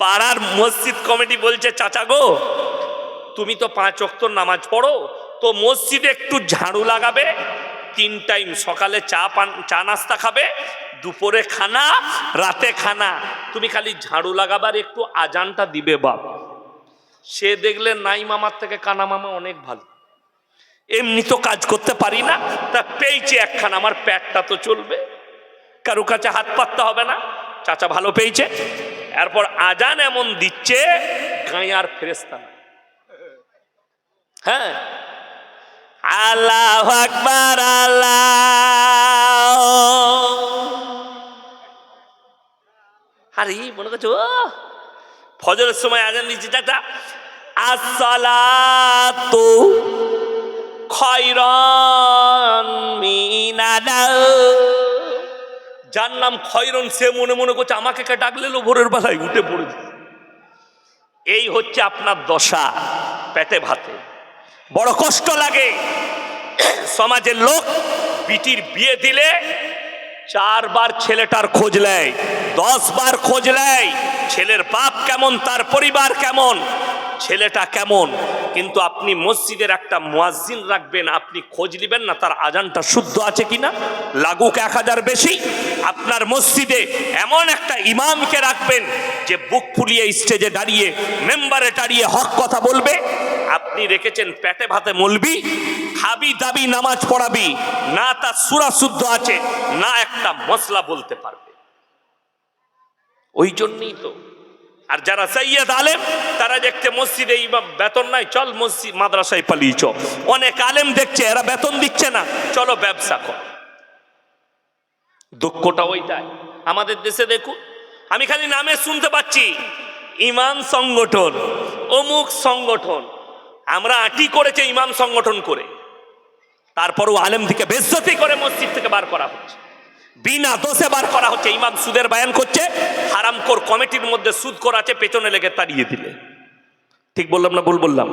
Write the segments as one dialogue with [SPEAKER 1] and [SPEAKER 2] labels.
[SPEAKER 1] পাড়ার মসজিদ কমিটি বলছে, চাচা গো, তুমি তো পাঁচ অক্তর নামাজ পড়ো, তো মসজিদে একটু ঝাড়ু লাগাবে, তিন টাইম সকালে চা পান, চা নাস্তা খাবে, দুপুরে খানা, রাতে খানা। তুমি খালি ঝাড়ু লাগাবার একটু আজানটা দিবে বাপ। সে দেখলে নাই মামার থেকে কানা মামা অনেক ভালো। এমনি তো কাজ করতে পারি না, তা পেয়েছি একখানা, আমার প্যাটটা তো চলবে। কারও কাছে হাত পাততে হবে না, চাচা ভালো পেয়েছে। এরপর আজান এমন দিচ্ছে, গাঁয়ার ফেরেস্তা হ্যাঁ? আল্লাহ আকবার, আল্লাহ। আরে, মনে করছ ফজরের সময় আজান দিচ্ছে চাচা আসসালাতু খয়রন মিনানাও যার নাম খয়রন, সে মনে মনে করছে আমাকে কে ডাকলে ভোরের বেলায় উঠে পড়েছে এই হচ্ছে আপনার দশা পেটে ভাতে। বড় কষ্ট লাগে। সমাজের লোক বিটির বিয়ে দিলে চারবার ছেলেটার খোঁজ নেয় দশ বার খোঁজ নেয়, ছেলের বাপ কেমন, তার পরিবার কেমন, ছেলেটা কেমন কিন্তু আপনি মসজিদের একটা মুয়াজ্জিন রাখবেন, আপনি খোঁজ নেবেন না তার আজানটা শুদ্ধ আছে কিনা? লাগুক এক হাজার বেশি। আপনার মসজিদে এমন একটা ইমামকে রাখবেন যে বুক ফুলিয়ে স্টেজে দাঁড়িয়ে, মেম্বারে দাঁড়িয়ে হক কথা বলবে। আপনি রেখেছেন পেটে ভাতে মলবি, খাবি দাবি, নামাজ পড়াবি, না তার সুরা শুদ্ধ আছে, না একটা মশলা বলতে পারবে। ওই জন্যই তো আর যারা সৈয়দ আলেম, তারা দেখতে মসজিদে ইমাম, বেতন নাই, চল মসজিদ, মাদ্রাসায় পালিয়ে চ। অনেক আলেম দেখছে, এরা বেতন দিচ্ছে না। চলো ব্যবসা কর। দুঃখটা ওইটাই। আমাদের দেশে দেখুন, আমি খালি নামে শুনতে পাচ্ছি, ইমাম সংগঠন, অমুক সংগঠন। আমরা আটি করেছে ইমাম সংগঠন করে। তারপরও আলেম থেকে বেজ্জতি করে মসজিদ থেকে বার করা হচ্ছে। বিনা দোষে বার করা হচ্ছে, ইমাম সুদের বায়ান করছে হারামকোর কমিটির মধ্যে সুদ করা আছে, পেছনে লেগে তাড়িয়ে দিলে। ঠিক বললাম না ভুল বললাম?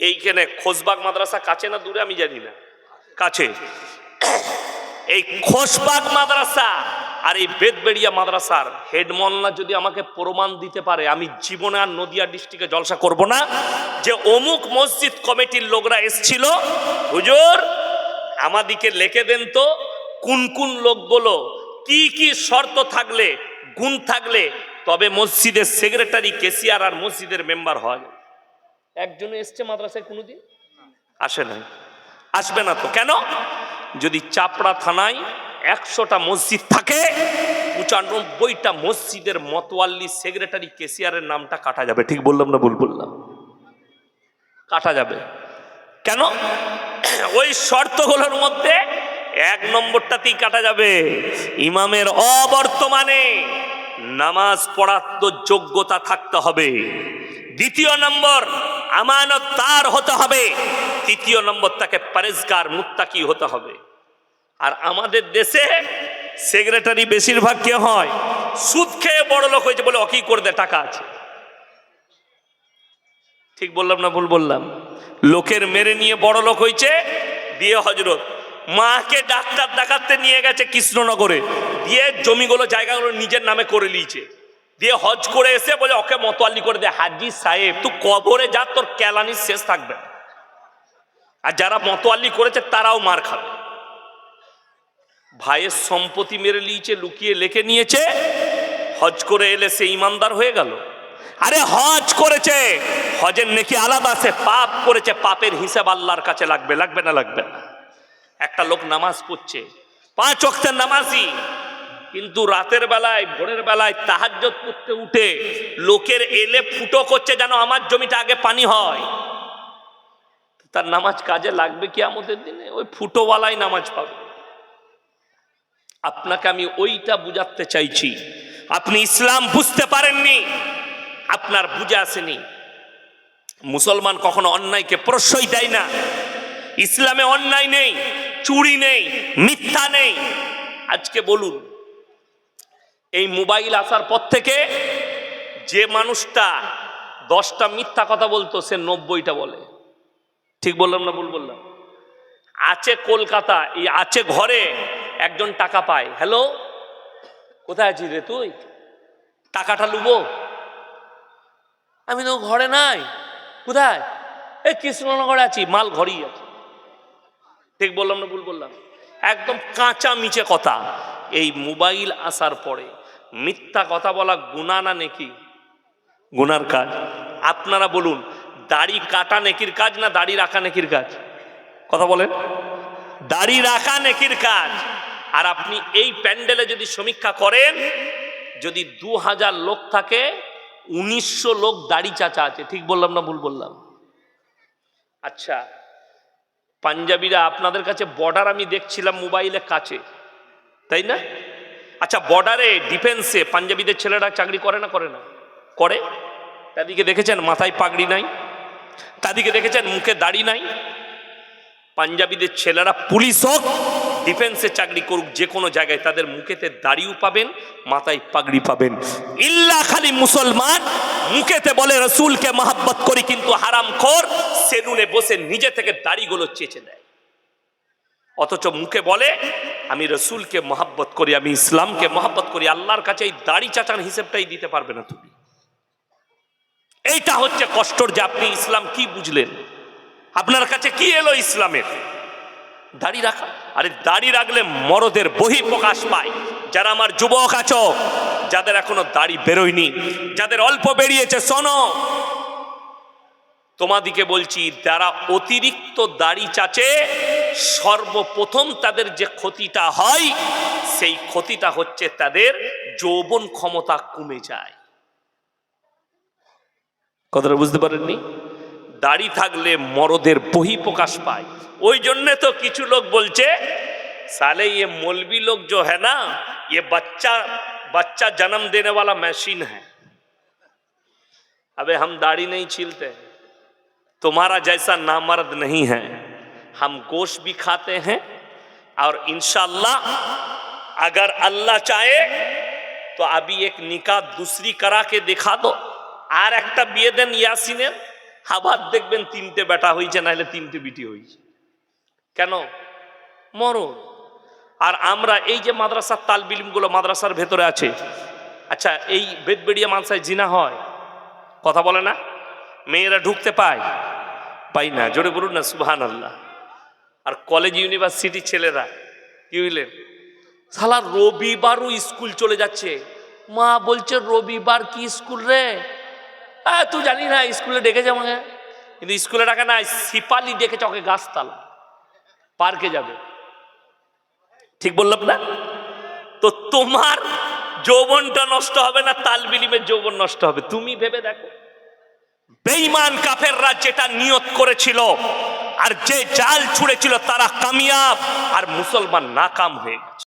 [SPEAKER 1] এইখানে খোসবাগ মাদ্রাসা কাছে না দূরে আমি জানি না। কাছে। এই খোসবাগ মাদ্রাসা আর এই বেদবেড়িয়া মাদ্রাসার হেড মোল্লা যদি আমাকে প্রমাণ দিতে পারে, আমি জীবনে আর নদিয়া ডিস্ট্রিক্টে জলসা করব না। যে অমুক মসজিদ কমিটির লোকরা এসছিল, হুজুর, আমাদিকে লিখে দেন তো কোন কোন লোকগুলো কি কি শর্ত থাকলে গুণ থাকলে তবে মসজিদের সেক্রেটারি কেসিয়ার আর মসজিদের মেম্বার হয়। একজন এসছে মাদ্রাসায় কোনোদিন? আসে নাই। আসবে না তো। কেন? যদি চাপড়া থানায় একশোটা মসজিদ থাকে পঁচানব্বইটা মসজিদের মতোয়াল্লি সেক্রেটারি কেসিয়ারের নামটা কাটা যাবে। ঠিক বললাম না ভুল বললাম? কাটা যাবে। কেন? ওই শর্তগুলোর মধ্যে এক নম্বরটাতেই কাটা যাবে। ইমামের অবর্তমানে নামাজ পড়ার তো যোগ্যতা থাকতে হবে। দ্বিতীয় নম্বর, আমানত তার হতে হবে। তৃতীয় নম্বর, তাকে পরেজগার, মুত্তাকি হতে হবে। আর আমাদের দেশে সেক্রেটারি বেশিরভাগ কে হয়? সুদ খেয়ে বড় লোক হয়েছে বলে অকি করে দেয়, টাকা আছে। ঠিক বললাম না ভুল বললাম? লোকের মেরে নিয়ে বড় লোক হয়েছে দিয়ে হজরত। মাকে ডাক্তার দেখাতে নিয়ে গেছে কৃষ্ণনগরে। দিয়ে জমিগুলো, জায়গাগুলো নিজের নামে করে নিয়েছে। দিয়ে হজ করে এসে বলে, ওকে মতোয়াল্লি করে দে। হাজি সাহেব, তুই কবরে যা, তোর কেলানির শেষ থাকবে। আর যারা মতোয়াল্লি করেছে, তারাও মার খাবে। ভাইয়ের সম্পত্তি মেরে নিয়েছে, লুকিয়ে লেখে নিয়েছে। হজ করে এলে সে ইমানদার হয়ে গেল। আরে হজ করেছে। হজের নেকি আলাদা, সে পাপ করেছে। পাপের হিসাব আল্লাহর কাছে লাগবে লাগবে না লাগবে না। একটা লোক নামাজ পড়ছে। পাঁচ অক্টের নামাজি। কিন্তু রাতের বেলায়, ভোরের বেলায় তাহাজ্জত পড়তে উঠে লোকের এলে ফুটো করছে যেন আমার জমিটা আগে পানি হয়। তার নামাজ কাজে লাগবে কি আমাদের দিনে? ওই ফুটোওয়ালাই নামাজ পাবে আপনাকে আমি ওইটা বুঝাতে চাইছি। আপনি ইসলাম বুঝতে পারেননি, আপনার বুঝে আসেনি। মুসলমান কখনো অন্যায়কে প্রশ্রয় দেয় না। ইসলামে অন্যায় নেই, চুরি নেই, মিথ্যা নেই। আজকে বলুন, এই মোবাইল আসার পর থেকে যে মানুষটা দশটা মিথ্যা কথা বলতো, সে নব্বইটা বলে। ঠিক বললাম না ভুল বললাম? আছে কলকাতা, এই আছে ঘরে একজন টাকা পায়। হ্যালো, কোথায় আছিস রে তুই? টাকাটা লুবো। আমি তো ঘরে নাই। কোথায়? এই কৃষ্ণনগরে আছি, মাল ঘরেই আছে। ঠিক বললাম না ভুল বললাম? একদম কাঁচা মিচে কথা। এই মোবাইল আসার পরে মিথ্যা কথা বলা গুণা না নেকি? গুনার কাজ। আপনারা বলুন, দাড়ি কাটা নেকির কাজ না দাড়ি রাখা নেকির কাজ? কথা বলেন। দাড়ি রাখা নেকির কাজ। আর আপনি এই প্যান্ডেলে যদি সমীক্ষা করেন, যদি দু হাজার লোক থাকে, উনিশশো লোক দাড়ি চাচা আছে। ঠিক বললাম না ভুল বললাম? আচ্ছা পাঞ্জাবিরা আপনাদের কাছে বর্ডার আমি দেখছিলাম মোবাইলে কাছে, তাই না? আচ্ছা বর্ডারে ডিফেন্সে পাঞ্জাবিদের ছেলেরা চাকরি করে না করে না? করে? তাদেরকে দেখেছেন মাথায় পাগড়ি নাই? তাদেরকে দেখেছেন মুখে দাড়ি নাই? পাঞ্জাবিদের ছেলেরা পুলিশ হোক, ডিফেন্সে চাকরি করুক, যে কোনো জায়গায় তাদের মুখেতে দাড়িও পাবেন, মাথায় পাগড়ি পাবেন। ইল্লা খালি মুসলমান, মুখেতে বলে রসুলকে মহাব্বত করি কিন্তু হারাম খোর, সেলুনে বসে নিজে থেকে দাড়িগুলো চেচে দেয়। অথচ মুখে বলে, আমি রসুলকে মহাব্বত করি, আমি ইসলামকে মহাব্বত করি, আল্লাহর কাছে এই দাড়ি চাচান হিসেবটাই দিতে পারবে না তুমি। এইটা হচ্ছে কষ্টর যে আপনি ইসলাম কি বুঝলেন? আপনার কাছে কি এলো ইসলামের? দাড়ি রাখা। আরে দাড়ি রাখলে মরদের বহি প্রকাশ পায়। যারা আমার যুবক আছো, যাদের এখনও দাড়ি বেরোয়নি, যাদের অল্প বেরিয়েছে, শোনো। তোমাদিকে বলছি, যারা অতিরিক্ত দাড়ি চাচে, সর্বপ্রথম তাদের যে ক্ষতিটা হয়, সেই ক্ষতিটা হচ্ছে তাদের যৌবন ক্ষমতা কমে যায়। কথাটা বুঝতে পারেননি? দাড়ি থাকলে মরদের বহি প্রকাশ পায় ওই জন্যে তো কিছু লোক বলছে साले ये मौलवी लोग जो है ना ये बच्चा बच्चा जन्म देने वाला मशीन है अबे हम दाढ़ी नहीं छीलते तुम्हारा जैसा नामर्द नहीं है हम गोश्त भी खाते हैं और इंशाल्लाह अगर अल्लाह चाहे तो अभी एक निकाह दूसरी करा के दिखा दो আর একটা বিয়ে দেন ইয়াসিনের আবার দেখবেন তিনটে বেটা হয়েছে নাহলে তিনটে বিটি হয়েছে কেন? মরণ। আর আমরা এই যে মাদ্রাসার তালবিলিমগুলো মাদ্রাসার ভেতরে আছে আচ্ছা এই বেদবেড়িয়া মানসায় জিনা হয়, কথা বলে না? মেয়েরা ঢুকতে পায়? পাই না, জোরে বলুন না সুবহান আল্লাহ আর কলেজ ইউনিভার্সিটি ছেলেরা, কি বুঝলেন সালা রবিবারও স্কুল চলে যাচ্ছে। মা বলছে, রবিবার কি স্কুল রে? হ্যাঁ তুই জানি না, স্কুলে ডেকেছে আমাকে কিন্তু স্কুলে ডাকে না, সিপালি ডেকেছে ওকে গাছতলা পার্কে যাবে। ঠিক বললাম না? তো তোমার যৌবনটা নষ্ট হবে না, তাল বিলিমের যৌবন নষ্ট হবে। তুমি ভেবে দেখো। বেইমান কাফেররা যেটা নিয়ত করেছিল আর যে জাল ছুড়েছিল তারা কামিয়াব আর মুসলমান নাকাম হয়ে গেছে।